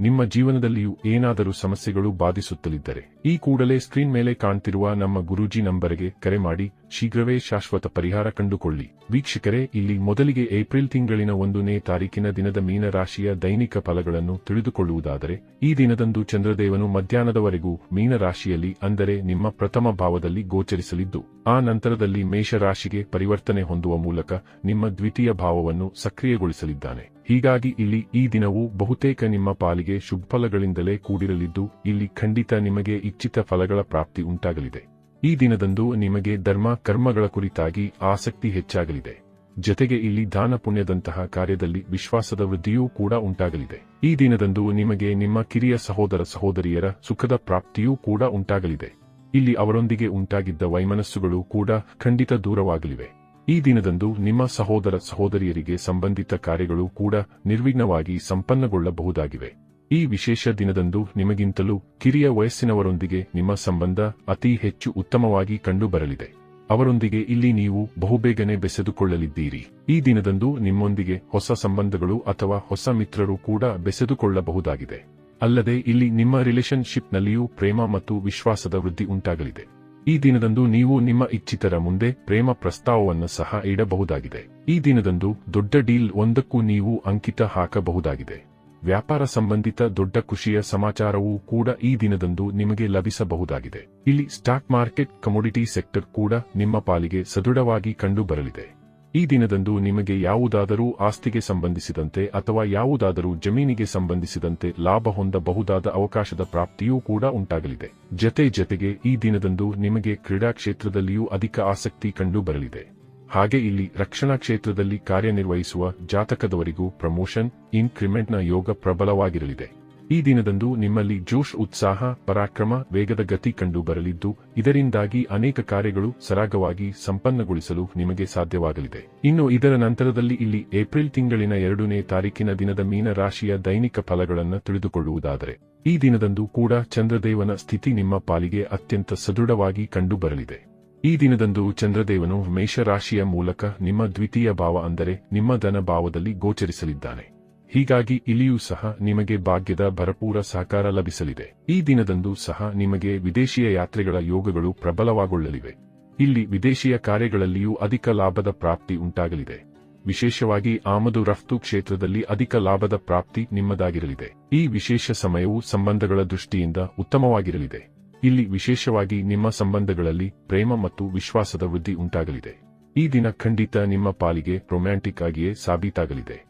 ನಿಮ್ಮ ಜೀವನದಲ್ಲಿಯೂ ಏನಾದರೂ ಸಮಸ್ಯೆಗಳು ಬಾಧಿಸುತ್ತಲಿದ್ದರೆ, ಈ ಕೂಡಲೇ ಸ್ಕ್ರೀನ್ ಮೇಲೆ ಕಾಣ್ತಿರುವ ನಮ್ಮ ಗುರೂಜಿ ನಂಬರ್ಗೆ ಕರೆ ಮಾಡಿ, ಶೀಘ್ರವೇ ಶಾಶ್ವತ ಪರಿಹಾರ ಕಂಡುಕೊಳ್ಳಿ. ವೀಕ್ಷಕರೇ, ಇಲ್ಲಿ ಮೊದಲಿಗೆ ಏಪ್ರಿಲ್ ತಿಂಗಳಿನ ಒಂದನೇ ತಾರೀಕಿನ ದಿನದ ಮೀನರಾಶಿಯ ದೈನಿಕ ಫಲಗಳನ್ನು ತಿಳಿದುಕೊಳ್ಳುವುದಾದರೆ, ಈ ದಿನದಂದು ಚಂದ್ರದೇವನು ಮಧ್ಯಾಹ್ನದವರೆಗೂ ಮೀನರಾಶಿಯಲ್ಲಿ ಅಂದರೆ ನಿಮ್ಮ ಪ್ರಥಮ ಭಾವದಲ್ಲಿ ಗೋಚರಿಸಲಿದ್ದು, ಆ ನಂತರದಲ್ಲಿ ಮೇಷರಾಶಿಗೆ ಪರಿವರ್ತನೆ ಹೊಂದುವ ಮೂಲಕ ನಿಮ್ಮ ದ್ವಿತೀಯ ಭಾವವನ್ನು ಸಕ್ರಿಯಗೊಳಿಸಲಿದ್ದಾನೆ. ಹೀಗಾಗಿ ಇಲ್ಲಿ ಈ ದಿನವು ಬಹುತೇಕ ನಿಮ್ಮ ಪಾಲಿಗೆ ಶುಭಫಲಗಳಿಂದಲೇ ಕೂಡಿರಲಿದ್ದು, ಇಲ್ಲಿ ಖಂಡಿತ ನಿಮಗೆ ಇಚ್ಛಿತ ಫಲಗಳ ಪ್ರಾಪ್ತಿ ಉಂಟಾಗಲಿದೆ. ಈ ದಿನದಂದು ನಿಮಗೆ ಧರ್ಮ ಕರ್ಮಗಳ ಕುರಿತಾಗಿ ಆಸಕ್ತಿ ಹೆಚ್ಚಾಗಲಿದೆ. ಜತೆಗೆ ಇಲ್ಲಿ ದಾನ ಪುಣ್ಯದಂತಹ ಕಾರ್ಯದಲ್ಲಿ ವಿಶ್ವಾಸದ ವೃದ್ಧಿಯೂ ಕೂಡ ಉಂಟಾಗಲಿದೆ. ಈ ದಿನದಂದು ನಿಮಗೆ ನಿಮ್ಮ ಕಿರಿಯ ಸಹೋದರ ಸಹೋದರಿಯರ ಸುಖದ ಪ್ರಾಪ್ತಿಯೂ ಕೂಡ ಉಂಟಾಗಲಿದೆ. ಇಲ್ಲಿ ಅವರೊಂದಿಗೆ ಉಂಟಾಗಿದ್ದ ವೈಮನಸ್ಸುಗಳು ಕೂಡ ಖಂಡಿತ ದೂರವಾಗಲಿವೆ. ಈ ದಿನದಂದು ನಿಮ್ಮ ಸಹೋದರ ಸಹೋದರಿಯರಿಗೆ ಸಂಬಂಧಿತ ಕಾರ್ಯಗಳು ಕೂಡ ನಿರ್ವಿಘ್ನವಾಗಿ ಸಂಪನ್ನಗೊಳ್ಳಬಹುದಾಗಿವೆ. ಈ ವಿಶೇಷ ದಿನದಂದು ನಿಮಗಿಂತಲೂ ಕಿರಿಯ ವಯಸ್ಸಿನವರೊಂದಿಗೆ ನಿಮ್ಮ ಸಂಬಂಧ ಅತಿ ಹೆಚ್ಚು ಉತ್ತಮವಾಗಿ ಕಂಡುಬರಲಿದೆ. ಅವರೊಂದಿಗೆ ಇಲ್ಲಿ ನೀವು ಬಹುಬೇಗನೆ ಬೆಸೆದುಕೊಳ್ಳಲಿದ್ದೀರಿ. ಈ ದಿನದಂದು ನಿಮ್ಮೊಂದಿಗೆ ಹೊಸ ಸಂಬಂಧಗಳು ಅಥವಾ ಹೊಸ ಮಿತ್ರರು ಕೂಡ ಬೆಸೆದುಕೊಳ್ಳಬಹುದಾಗಿದೆ. ಅಲ್ಲದೆ ಇಲ್ಲಿ ನಿಮ್ಮ ರಿಲೇಶನ್ಶಿಪ್ನಲ್ಲಿಯೂ ಪ್ರೇಮ ಮತ್ತು ವಿಶ್ವಾಸದ ವೃದ್ಧಿ ಉಂಟಾಗಲಿದೆ. ಈ ದಿನದಂದು ನೀವು ನಿಮ್ಮ ಇಚ್ಛಿತರ ಮುಂದೆ ಪ್ರೇಮ ಪ್ರಸ್ತಾವವನ್ನು ಸಹ ಇಡಬಹುದಾಗಿದೆ. ಈ ದಿನದಂದು ದೊಡ್ಡ ಡೀಲ್ ಒಂದಕ್ಕೂ ನೀವು ಅಂಕಿತ ಹಾಕಬಹುದಾಗಿದೆ. ವ್ಯಾಪಾರ ಸಂಬಂಧಿತ ದೊಡ್ಡ ಖುಷಿಯ ಸಮಾಚಾರವೂ ಕೂಡ ಈ ದಿನದಂದು ನಿಮಗೆ ಲಭಿಸಬಹುದಾಗಿದೆ. ಇಲ್ಲಿ ಸ್ಟಾಕ್ ಮಾರ್ಕೆಟ್, ಕಮೋಡಿಟಿ ಸೆಕ್ಟರ್ ಕೂಡ ನಿಮ್ಮ ಪಾಲಿಗೆ ಸದೃಢವಾಗಿ ಕಂಡುಬರಲಿದೆ. ಈ ದಿನದಂದು ನಿಮಗೆ ಯಾವುದಾದರೂ ಆಸ್ತಿಗೆ ಸಂಬಂಧಿಸಿದಂತೆ ಅಥವಾ ಯಾವುದಾದರೂ ಜಮೀನಿಗೆ ಸಂಬಂಧಿಸಿದಂತೆ ಲಾಭ ಹೊಂದಬಹುದಾದ ಅವಕಾಶದ ಪ್ರಾಪ್ತಿಯೂ ಕೂಡ ಉಂಟಾಗಲಿದೆ. ಜತೆ ಜತೆಗೆ ಈ ದಿನದಂದು ನಿಮಗೆ ಕ್ರೀಡಾ ಕ್ಷೇತ್ರದಲ್ಲಿಯೂ ಅಧಿಕ ಆಸಕ್ತಿ ಕಂಡುಬರಲಿದೆ. ಹಾಗೆ ಇಲ್ಲಿ ರಕ್ಷಣಾ ಕ್ಷೇತ್ರದಲ್ಲಿ ಕಾರ್ಯನಿರ್ವಹಿಸುವ ಜಾತಕದವರಿಗೂ ಪ್ರಮೋಷನ್, ಇನ್ಕ್ರಿಮೆಂಟ್ನ ಯೋಗ ಪ್ರಬಲವಾಗಿರಲಿದೆ. ಈ ದಿನದಂದು ನಿಮ್ಮಲ್ಲಿ ಜೋಶ್ ಉತ್ಸಾಹ, ಪರಾಕ್ರಮ, ವೇಗದ ಗತಿ ಕಂಡು ಬರಲಿದ್ದು, ಇದರಿಂದಾಗಿ ಅನೇಕ ಕಾರ್ಯಗಳು ಸರಾಗವಾಗಿ ಸಂಪನ್ನಗೊಳಿಸಲು ನಿಮಗೆ ಸಾಧ್ಯವಾಗಲಿದೆ. ಇನ್ನು ಇದರ ನಂತರದಲ್ಲಿ ಇಲ್ಲಿ ಏಪ್ರಿಲ್ ತಿಂಗಳಿನ ಎರಡನೇ ತಾರೀಕಿನ ದಿನದ ಮೀನ ರಾಶಿಯ ದೈನಿಕ ಫಲಗಳನ್ನು ತಿಳಿದುಕೊಳ್ಳುವುದಾದರೆ, ಈ ದಿನದಂದು ಕೂಡ ಚಂದ್ರದೇವನ ಸ್ಥಿತಿ ನಿಮ್ಮ ಪಾಲಿಗೆ ಅತ್ಯಂತ ಸದೃಢವಾಗಿ ಕಂಡುಬರಲಿದೆ ಈ ದಿನದಂದು ಚಂದ್ರದೇವನು ಮೇಷರಾಶಿಯ ಮೂಲಕ ನಿಮ್ಮ ದ್ವಿತೀಯ ಭಾವ ಅಂದರೆ ನಿಮ್ಮ ಧನ ಭಾವದಲ್ಲಿ ಗೋಚರಿಸಲಿದ್ದಾನೆ. ಹೀಗಾಗಿ ಇಲ್ಲಿಯೂ ಸಹ ನಿಮಗೆ ಭಾಗ್ಯದ ಭರಪೂರ ಸಹಕಾರ ಲಭಿಸಲಿದೆ. ಈ ದಿನದಂದು ಸಹ ನಿಮಗೆ ವಿದೇಶಿಯ ಯಾತ್ರೆಗಳ ಯೋಗಗಳು ಪ್ರಬಲವಾಗೊಳ್ಳಲಿವೆ. ಇಲ್ಲಿ ವಿದೇಶಿಯ ಕಾರ್ಯಗಳಲ್ಲಿಯೂ ಅಧಿಕ ಲಾಭದ ಪ್ರಾಪ್ತಿ ಉಂಟಾಗಲಿದೆ. ವಿಶೇಷವಾಗಿ ಆಮದು ರಫ್ತು ಕ್ಷೇತ್ರದಲ್ಲಿ ಅಧಿಕ ಲಾಭದ ಪ್ರಾಪ್ತಿ ನಿಮ್ಮದಾಗಿರಲಿದೆ. ಈ ವಿಶೇಷ ಸಮಯವು ಸಂಬಂಧಗಳ ದೃಷ್ಟಿಯಿಂದ ಉತ್ತಮವಾಗಿರಲಿದೆ. ಇಲ್ಲಿ ವಿಶೇಷವಾಗಿ ನಿಮ್ಮ ಸಂಬಂಧಗಳಲ್ಲಿ ಪ್ರೇಮ ಮತ್ತು ವಿಶ್ವಾಸದ ವೃದ್ಧಿ ಉಂಟಾಗಲಿದೆ. ಈ ದಿನ ಖಂಡಿತ ನಿಮ್ಮ ಪಾಲಿಗೆ ರೊಮ್ಯಾಂಟಿಕ್ ಆಗಿಯೇ ಸಾಬೀತಾಗಲಿದೆ.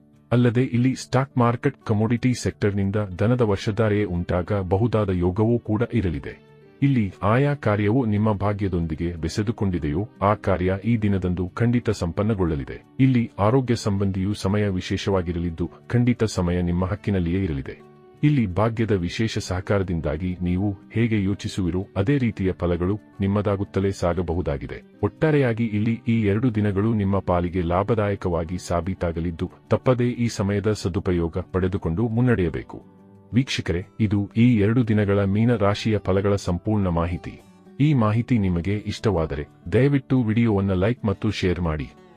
ಅಲ್ಲದೆ ಇಲ್ಲಿ ಸ್ಟಾಕ್ ಮಾರ್ಕೆಟ್ ಕಮೋಡಿಟಿ ಸೆಕ್ಟರ್ನಿಂದ ದನದ ವರ್ಷಧಾರೆಯೇ ಉಂಟಾಗ ಬಹುದಾದ ಯೋಗವೂ ಕೂಡ ಇರಲಿದೆ. ಇಲ್ಲಿ ಆಯಾ ಕಾರ್ಯವು ನಿಮ್ಮ ಭಾಗ್ಯದೊಂದಿಗೆ ಬೆಸೆದುಕೊಂಡಿದೆಯೋ, ಆ ಕಾರ್ಯ ಈ ದಿನದಂದು ಖಂಡಿತ ಸಂಪನ್ನಗೊಳ್ಳಲಿದೆ. ಇಲ್ಲಿ ಆರೋಗ್ಯ ಸಂಬಂಧಿಯೂ ಸಮಯ ವಿಶೇಷವಾಗಿರಲಿದ್ದು, ಖಂಡಿತ ಸಮಯ ನಿಮ್ಮ ಹಕ್ಕಿನಲ್ಲಿಯೇ ಇರಲಿದೆ. ಇಲ್ಲಿ ಭಾಗ್ಯದ ವಿಶೇಷ ಸಹಕಾರದಿಂದಾಗಿ ನೀವು ಹೇಗೆ ಯೋಚಿಸುವಿರೋ ಅದೇ ರೀತಿಯ ಫಲಗಳು ನಿಮ್ಮದಾಗುತ್ತಲೇ ಸಾಗಬಹುದಾಗಿದೆ. ಒಟ್ಟಾರೆಯಾಗಿ ಇಲ್ಲಿ ಈ ಎರಡು ದಿನಗಳು ನಿಮ್ಮ ಪಾಲಿಗೆ ಲಾಭದಾಯಕವಾಗಿ ಸಾಬೀತಾಗಲಿದ್ದು, ತಪ್ಪದೇ ಈ ಸಮಯದ ಸದುಪಯೋಗ ಪಡೆದುಕೊಂಡು ಮುನ್ನಡೆಯಬೇಕು. ವೀಕ್ಷಕರೇ, ಇದು ಈ ಎರಡು ದಿನಗಳ ಮೀನ ರಾಶಿಯ ಫಲಗಳ ಸಂಪೂರ್ಣ ಮಾಹಿತಿ. ಈ ಮಾಹಿತಿ ನಿಮಗೆ ಇಷ್ಟವಾದರೆ ದಯವಿಟ್ಟು ವಿಡಿಯೋವನ್ನು ಲೈಕ್ ಮತ್ತು ಶೇರ್ ಮಾಡಿ.